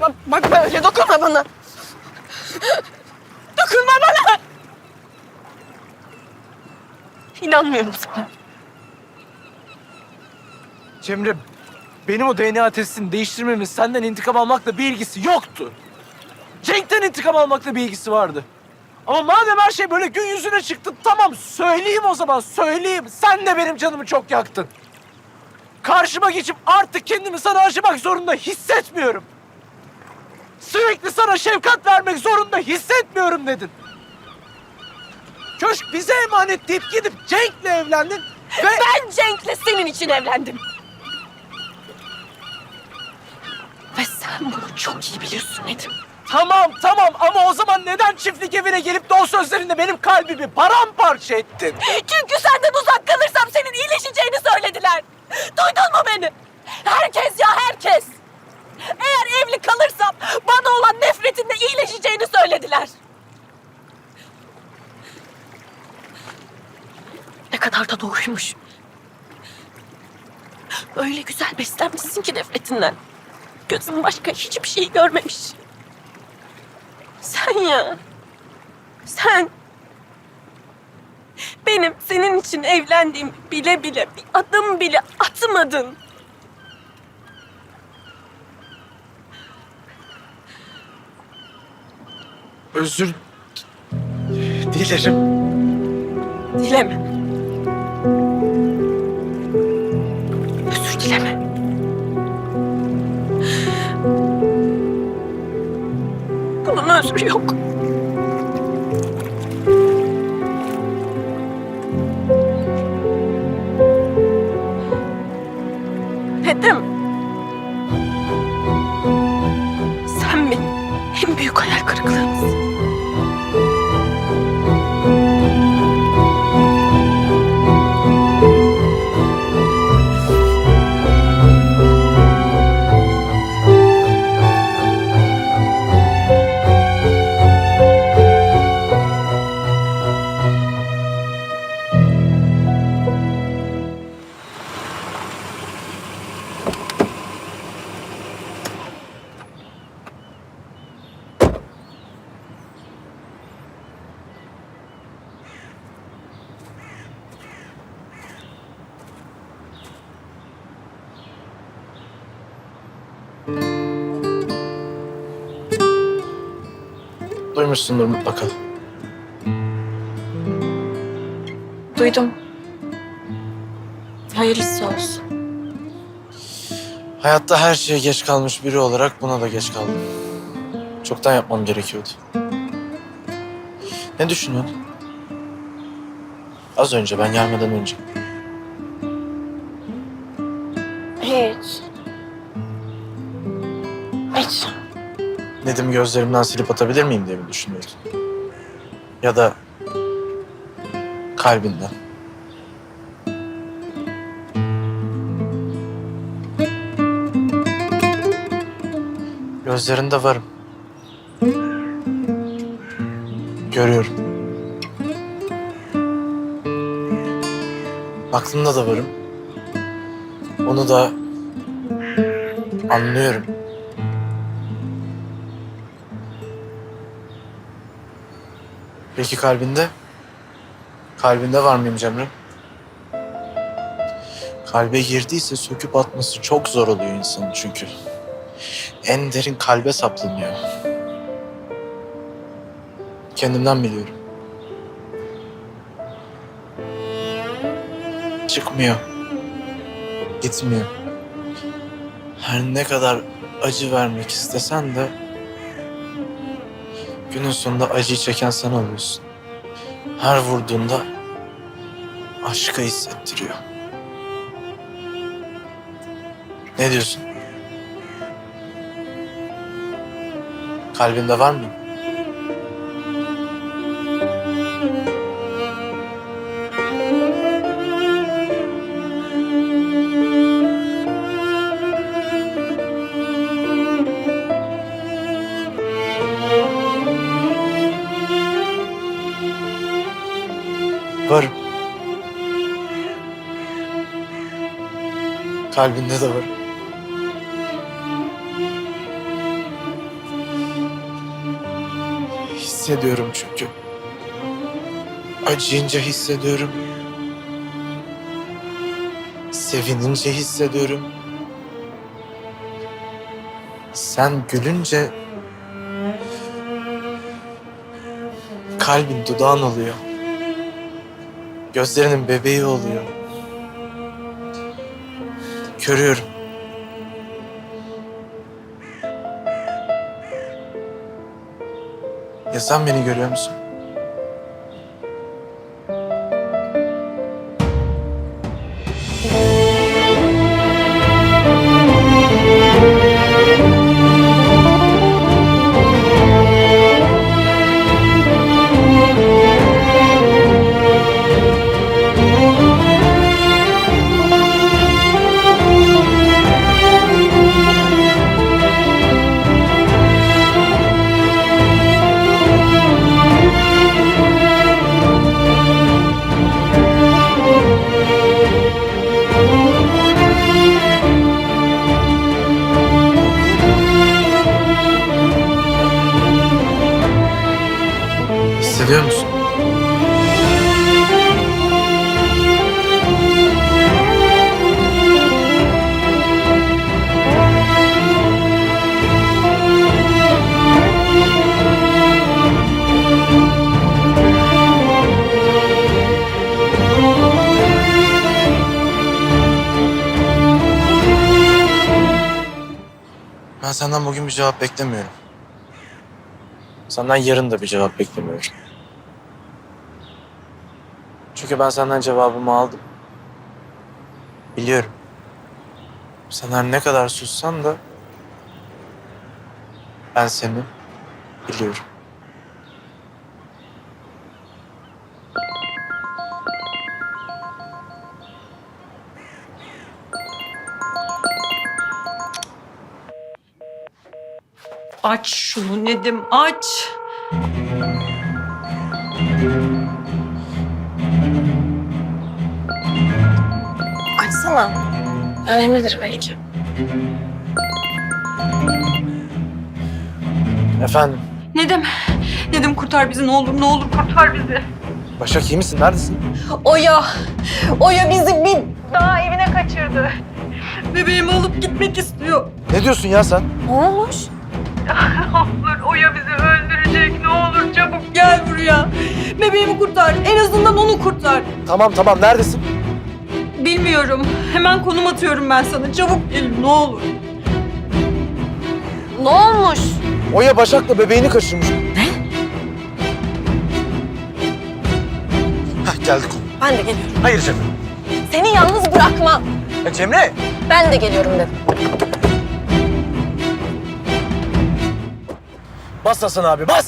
Bak, bak böyle dokunma bana. Dokunma bana. İnanmıyorum sana. Cemre, benim o DNA testini değiştirmemin senden intikam almakla bir ilgisi yoktu. Cenk'ten intikam almakla bir ilgisi vardı. Ama madem her şey böyle gün yüzüne çıktı, tamam söyleyeyim o zaman, söyleyeyim. Sen de benim canımı çok yaktın. Karşıma geçip artık kendimi sana acımak zorunda hissetmiyorum. Sürekli sana şefkat vermek zorunda hissetmiyorum dedin. Köşk bize emanet deyip gidip Cenk'le evlendin ve... Ben Cenk'le senin için evlendim. Ve sen bunu çok iyi biliyorsun Nedim. Tamam tamam ama o zaman neden çiftlik evine gelip de o sözlerinde benim kalbimi paramparça ettin? Çünkü senden uzak kalırsam senin iyileşeceğini söylediler. Duydun mu beni? Herkes ya herkes. Eğer evli kalırsam bana olan nefretinde iyileşeceğini söylediler. Ne kadar da doğruymuş. Öyle güzel beslenmişsin ki nefretinden. Gözün başka hiçbir şey görmemiş. Sen ya. Sen. Benim senin için evlendiğim bile bile bir adım bile atmadın. Özür dilerim. Dileme. Özür dileme. Bunun özrü yok. Nedim. Sen benim en büyük hayal kırıklığımsın. Duymuşsundur mutlaka. Duydum. Hayırlısı olsun. Hayatta her şeye geç kalmış biri olarak buna da geç kaldım. Çoktan yapmam gerekiyordu. Ne düşünüyorsun? Az önce ben gelmeden önce. Gözlerimden silip atabilir miyim diye mi düşünüyordun? Ya da kalbinden. Gözlerinde varım. Görüyorum. Aklında da varım. Onu da anlıyorum. Peki kalbinde? Kalbinde var mıyım Cemre? Kalbe girdiyse söküp atması çok zor oluyor insanın çünkü. En derin kalbe saplanıyor. Kendimden biliyorum. Çıkmıyor. Gitmiyor. Her ne kadar acı vermek istesen de Günün sonunda acıyı çeken sen oluyorsun. Her vurduğunda aşkı hissettiriyor. Ne diyorsun? Kalbinde var mı? Kalbinde de var. Hissediyorum çünkü. Acıyınca hissediyorum. Sevinince hissediyorum. Sen gülünce kalbin dudağın oluyor. Gözlerinin bebeği oluyor. Görüyorum. Ya sen beni görüyor musun? Ben senden bugün bir cevap beklemiyorum. Senden yarın da bir cevap beklemiyorum. Çünkü ben senden cevabımı aldım. Biliyorum. Sen her ne kadar sussan da ben seni biliyorum. Aç şunu Nedim aç. Açsana. Önemlidir belki. Efendim, Nedim. Nedim kurtar bizi ne olur ne olur kurtar bizi. Başak iyi misin? Neredesin? Oya. Oya bizi bir daha evine kaçırdı. Bebeğimi alıp gitmek istiyor. Ne diyorsun ya sen? Ne olmuş? Olur Oya bizi öldürecek ne olur çabuk gel buraya. Bebeğimi kurtar en azından onu kurtar. Tamam tamam, neredesin? Bilmiyorum hemen konum atıyorum ben sana çabuk gelin ne olur. Ne olmuş? Oya Başak'la bebeğini kaçırmış. Ne? Heh, geldik. Ben de geliyorum. Hayır Cemre. Seni yalnız bırakmam. Ya Cemre! Ben de geliyorum dedim. Bas Hasan abi, bas!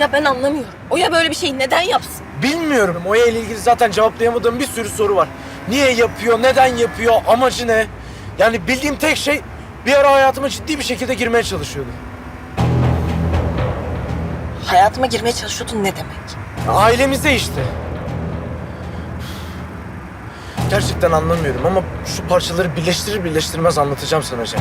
Ya ben anlamıyorum. Oya böyle bir şeyi neden yapsın? Bilmiyorum. Oya ile ilgili zaten cevaplayamadığım bir sürü soru var. Niye yapıyor, neden yapıyor, amacı ne? Yani bildiğim tek şey bir ara hayatıma ciddi bir şekilde girmeye çalışıyordu. Hayatıma girmeye çalışıyordun ne demek? Ailemizde işte. Gerçekten anlamıyorum ama şu parçaları birleştirir birleştirmez anlatacağım sana Cem.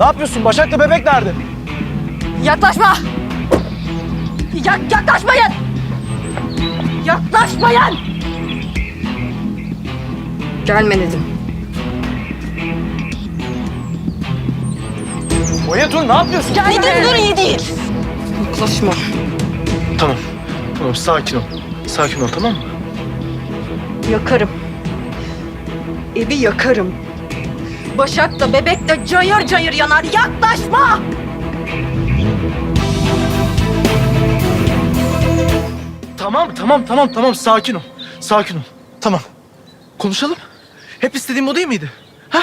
Ne yapıyorsun? Başak'la bebek nerede? Yaklaşma! Yak yaklaşmayın! Yaklaşmayın! Gelme Nedim. Oya dur ne yapıyorsun? Nedim dur iyi değil. Yaklaşma. Tamam. Tamam sakin ol. Sakin ol tamam mı? Yakarım. Evi yakarım. Başak da bebek de cayır cayır yanar. Yaklaşma! Tamam tamam tamam tamam sakin ol. Sakin ol. Tamam. Konuşalım. Hep istediğim o değil miydi? Ha?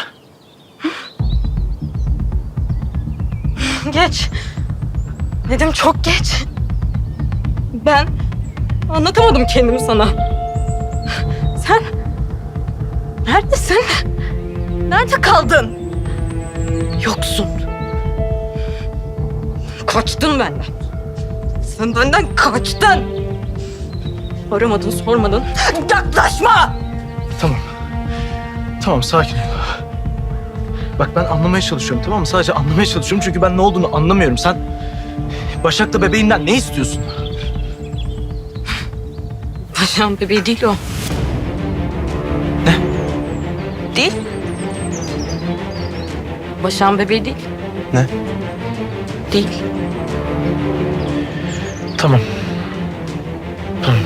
Geç. Nedim çok geç. Ben anlatamadım kendimi sana. Sen neredesin? Nerede kaldın? Yoksun. Kaçtın benden. Sen benden kaçtın. Aramadın, sormadın. Yaklaşma! Tamam. Tamam sakin ol. Bak ben anlamaya çalışıyorum tamam mı? Sadece anlamaya çalışıyorum çünkü ben ne olduğunu anlamıyorum. Sen Başak'la bebeğinden ne istiyorsun? Başak'ın bebeği değil o. Ne? Değil. Başak'ın bebeği değil. Ne? Değil. Tamam. Tamam.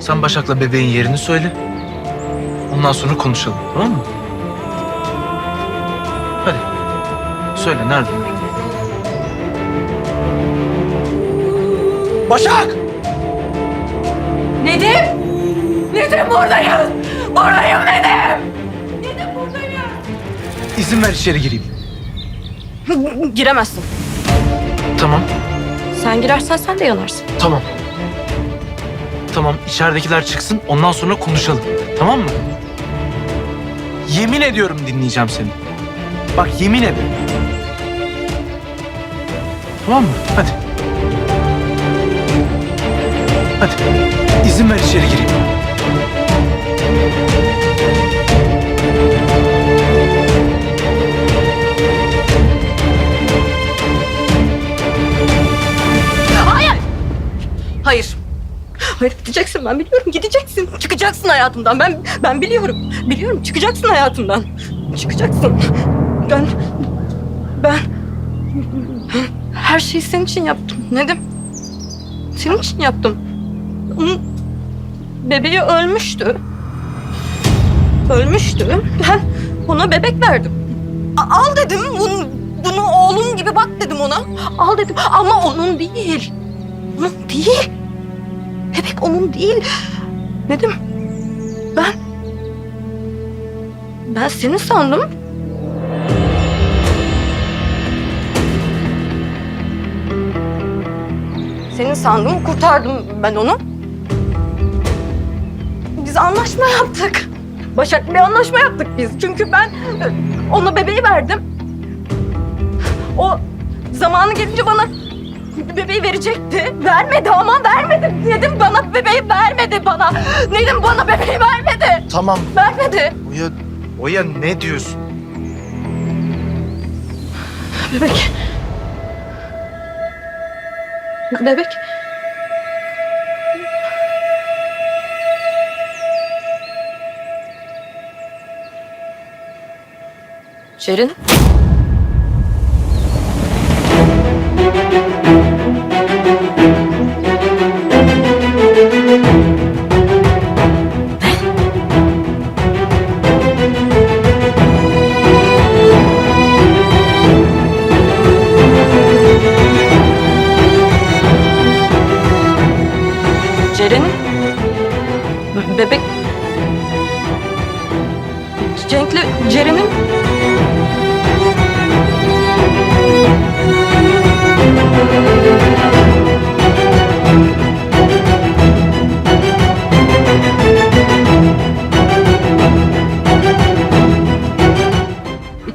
Sen Başak'la bebeğin yerini söyle. Ondan sonra konuşalım tamam mı? Hadi. Söyle nerede? Başak! Nedim! Nedim buradayım! Buradayım Nedim! İzin ver içeri gireyim. Giremezsin. Tamam. Sen girersen sen de yanarsın. Tamam. Tamam içeridekiler çıksın ondan sonra konuşalım. Tamam mı? Yemin ediyorum dinleyeceğim seni. Bak yemin ederim. Tamam mı? Hadi. Hadi. İzin ver içeri gireyim. Hayır gideceksin ben biliyorum gideceksin. Çıkacaksın hayatımdan ben ben biliyorum. Biliyorum çıkacaksın hayatımdan. Çıkacaksın. Ben ben her şeyi senin için yaptım Nedim. Senin için yaptım. Onun bebeği ölmüştü. Ölmüştü. Ben ona bebek verdim. Al dedim bunu, bunu oğlum gibi bak dedim ona. Al dedim ama onun değil. Onun değil. Bebek onun değil. Nedim ben ben seni sandım. Seni sandım, kurtardım ben onu. Biz anlaşma yaptık. Başak bir anlaşma yaptık biz. Çünkü ben e, ona bebeği verdim. O zamanı gelince bana bebeği verecekti. Vermedi ama vermedi. Nedim bana bebeği vermedi bana. Nedim bana bebeği vermedi. Tamam. Vermedi. Oya, Oya ne diyorsun? Bebek. Bebek. Şerin.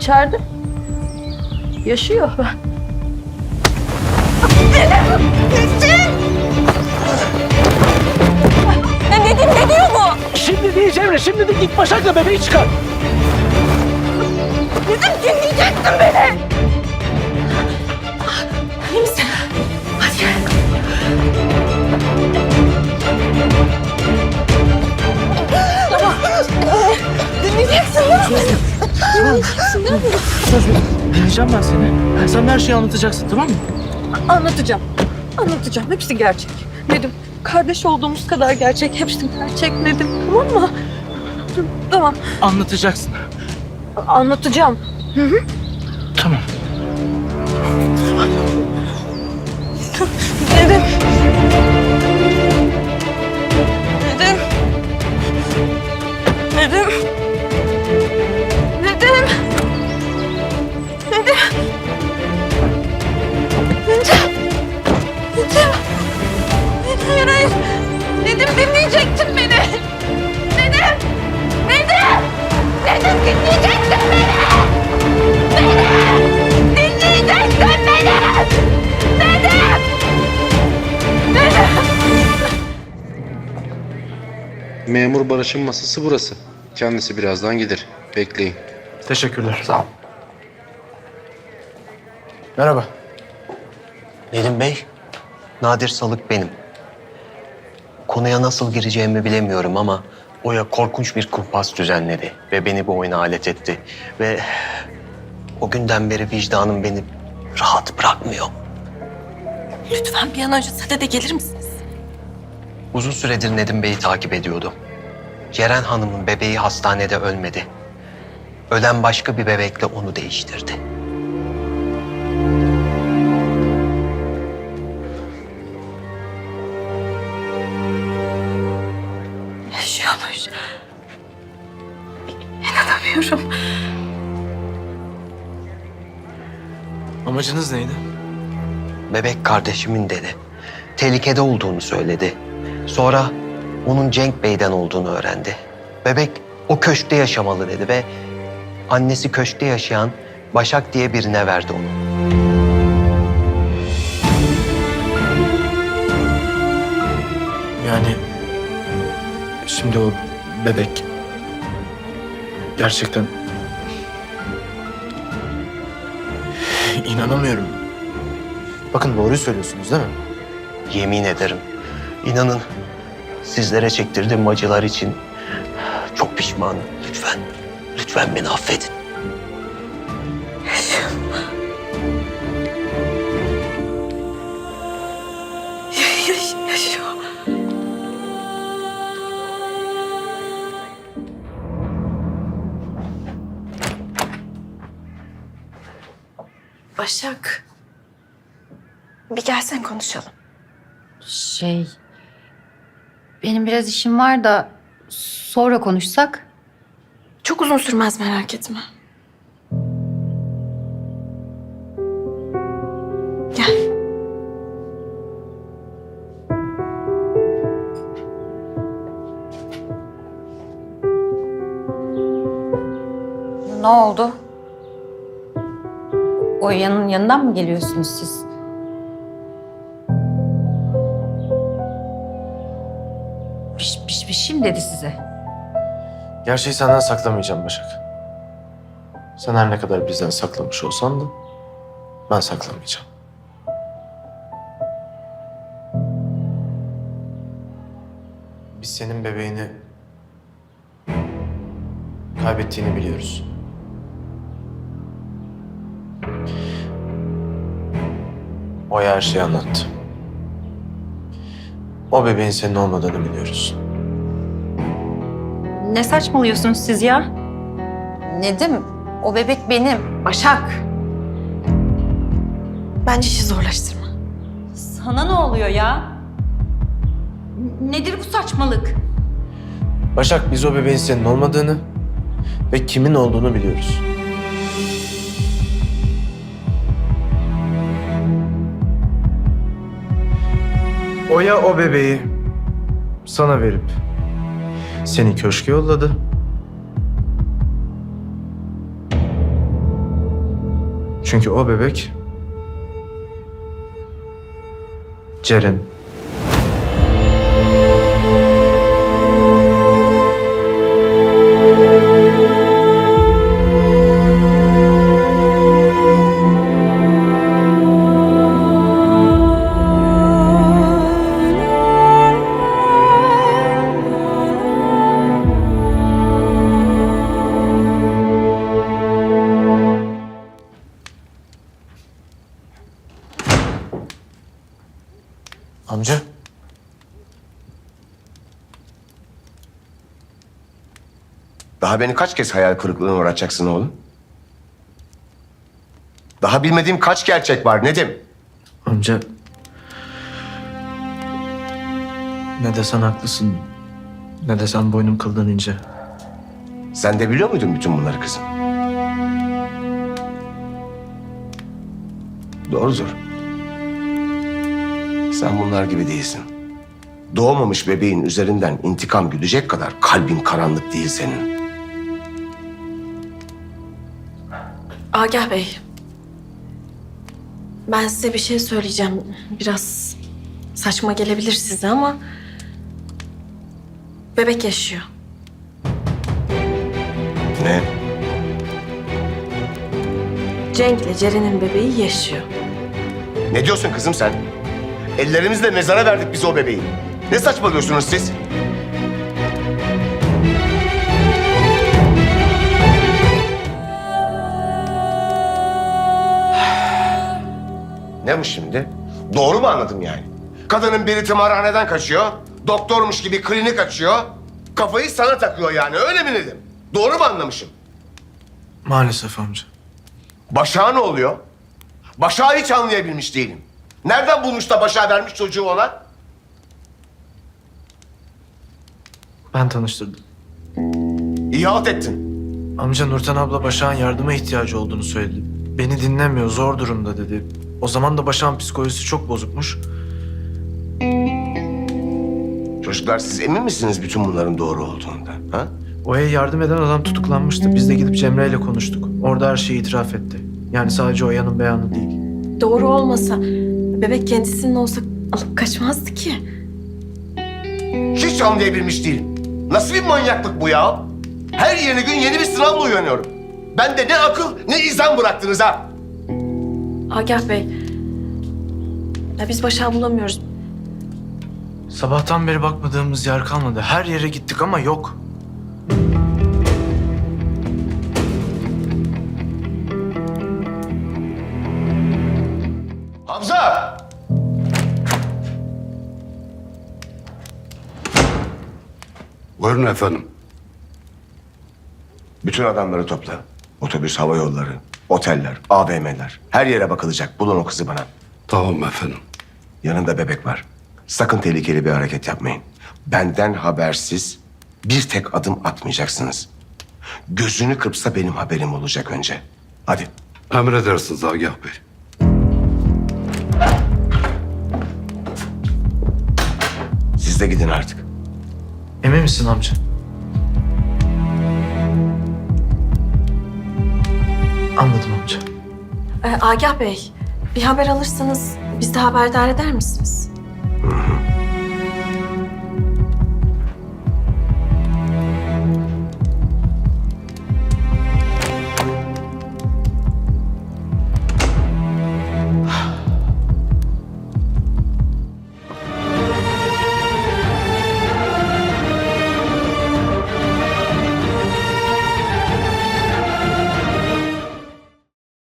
İçeride yaşıyor. Ne, ne, ne diyor bu? Şimdi değil Cemre, şimdi de git Başak'la bebeği çıkar. Nedim dinleyeceksin beni. İyi misin? Hadi gel. Dinleyeceksin değil mi? Dinleyeceksin değil mi? Söz ver. Dinleyeceğim ben seni. Sen her şeyi anlatacaksın tamam mı? Anlatacağım. Anlatacağım. Hepsi gerçek. Nedim, kardeş olduğumuz kadar gerçek. Hepsi gerçek Nedim. Tamam mı? Tamam. Anlatacaksın. Anlatacağım. Tamam. Nedim. Nedim. Nedim. Nedim. Nedim. Nedim. Nedim hayır. Nedim dinleyecektin beni. Nedim. Nedim. Nedim dinleyecektin beni. Nedim. Dinleyecektin beni. Nedim. Nedim. Memur Barış'ın masası burası. Kendisi birazdan gelir. Bekleyin. Teşekkürler. Sağ ol. Merhaba. Nedim Bey, Nadir Salık benim. Konuya nasıl gireceğimi bilemiyorum ama Oya korkunç bir kumpas düzenledi ve beni bu oyuna alet etti. Ve o günden beri vicdanım beni rahat bırakmıyor. Lütfen bir an önce sadede gelir misiniz? Uzun süredir Nedim Bey'i takip ediyordum. Ceren Hanım'ın bebeği hastanede ölmedi. Ölen başka bir bebekle onu değiştirdi. Yaşıyormuş. İnanamıyorum. Amacınız neydi? Bebek kardeşimin dedi. Tehlikede olduğunu söyledi. Sonra onun Cenk Bey'den olduğunu öğrendi. Bebek o köşkte yaşamalı dedi ve annesi köşkte yaşayan Başak diye birine verdi onu. Yani şimdi o bebek gerçekten inanamıyorum. Bakın doğruyu söylüyorsunuz değil mi? Yemin ederim. İnanın sizlere çektirdiğim acılar için çok pişmanım. Lütfen, lütfen beni affedin. Yaş- yaşıyor. Başak. Bir gelsen konuşalım. Şey... Benim biraz işim var da sonra konuşsak. Çok uzun sürmez merak etme. Gel. Ne oldu? O yanın yanından mı geliyorsunuz siz? Mi dedi size? Gerçeği senden saklamayacağım Başak. Sen her ne kadar bizden saklamış olsan da ben saklamayacağım. Biz senin bebeğini kaybettiğini biliyoruz. O her şeyi anlattı. O bebeğin senin olmadığını biliyoruz. Ne saçmalıyorsunuz siz ya? Nedim, o bebek benim. Başak. Bence işi zorlaştırma. Sana ne oluyor ya? Nedir bu saçmalık? Başak biz o bebeğin senin olmadığını ve kimin olduğunu biliyoruz. Oya o bebeği sana verip seni köşke yolladı. Çünkü o bebek Ceren. Daha beni kaç kez hayal kırıklığına uğratacaksın oğlum? Daha bilmediğim kaç gerçek var Nedim? Amca... Ne desen haklısın. Ne desen boynum kıldan ince. Sen de biliyor muydun bütün bunları kızım? Doğrudur. Sen bunlar gibi değilsin. Doğmamış bebeğin üzerinden intikam güdecek kadar kalbin karanlık değil senin. Agah Bey. Ben size bir şey söyleyeceğim. Biraz saçma gelebilir size ama... Bebek yaşıyor. Ne? Cenk'le Ceren'in bebeği yaşıyor. Ne diyorsun kızım sen? Ellerimizle mezara verdik biz o bebeği. Ne saçmalıyorsunuz siz? Ne bu şimdi? Doğru mu anladım yani? Kadının biri tımarhaneden kaçıyor, doktormuş gibi klinik açıyor, kafayı sana takıyor yani öyle mi dedim? Doğru mu anlamışım? Maalesef amca. Başak'a ne oluyor? Başak'ı hiç anlayabilmiş değilim. Nereden bulmuş da Başak'a vermiş çocuğu ona? Ben tanıştırdım. İyi halt ettin. Amca Nurten abla Başak'ın yardıma ihtiyacı olduğunu söyledi. Beni dinlemiyor, zor durumda dedi. O zaman da Başak'ın psikolojisi çok bozukmuş. Çocuklar siz emin misiniz bütün bunların doğru olduğundan? Ha? Oya'ya yardım eden adam tutuklanmıştı. Biz de gidip Cemre ile konuştuk. Orada her şeyi itiraf etti. Yani sadece Oya'nın beyanı değil. Doğru olmasa bebek kendisinin olsa alıp kaçmazdı ki. Hiç anlayabilmiş değilim. Nasıl bir manyaklık bu ya? Her yeni gün yeni bir sınavla uyanıyorum. Ben de ne akıl ne izan bıraktınız ha. Agah Bey. Ya biz Başak'ı bulamıyoruz. Sabahtan beri bakmadığımız yer kalmadı. Her yere gittik ama yok. Hamza! Buyurun efendim. Bütün adamları topla. Otobüs, hava yolları, oteller, AVM'ler. Her yere bakılacak. Bulun o kızı bana. Tamam efendim. Yanında bebek var. Sakın tehlikeli bir hareket yapmayın. Benden habersiz bir tek adım atmayacaksınız. Gözünü kırpsa benim haberim olacak önce. Hadi. Emredersiniz Agah Bey. Siz de gidin artık. Emin misin amca? Anladım amca. Ee, Agah Bey, bir haber alırsanız biz de haberdar eder misiniz?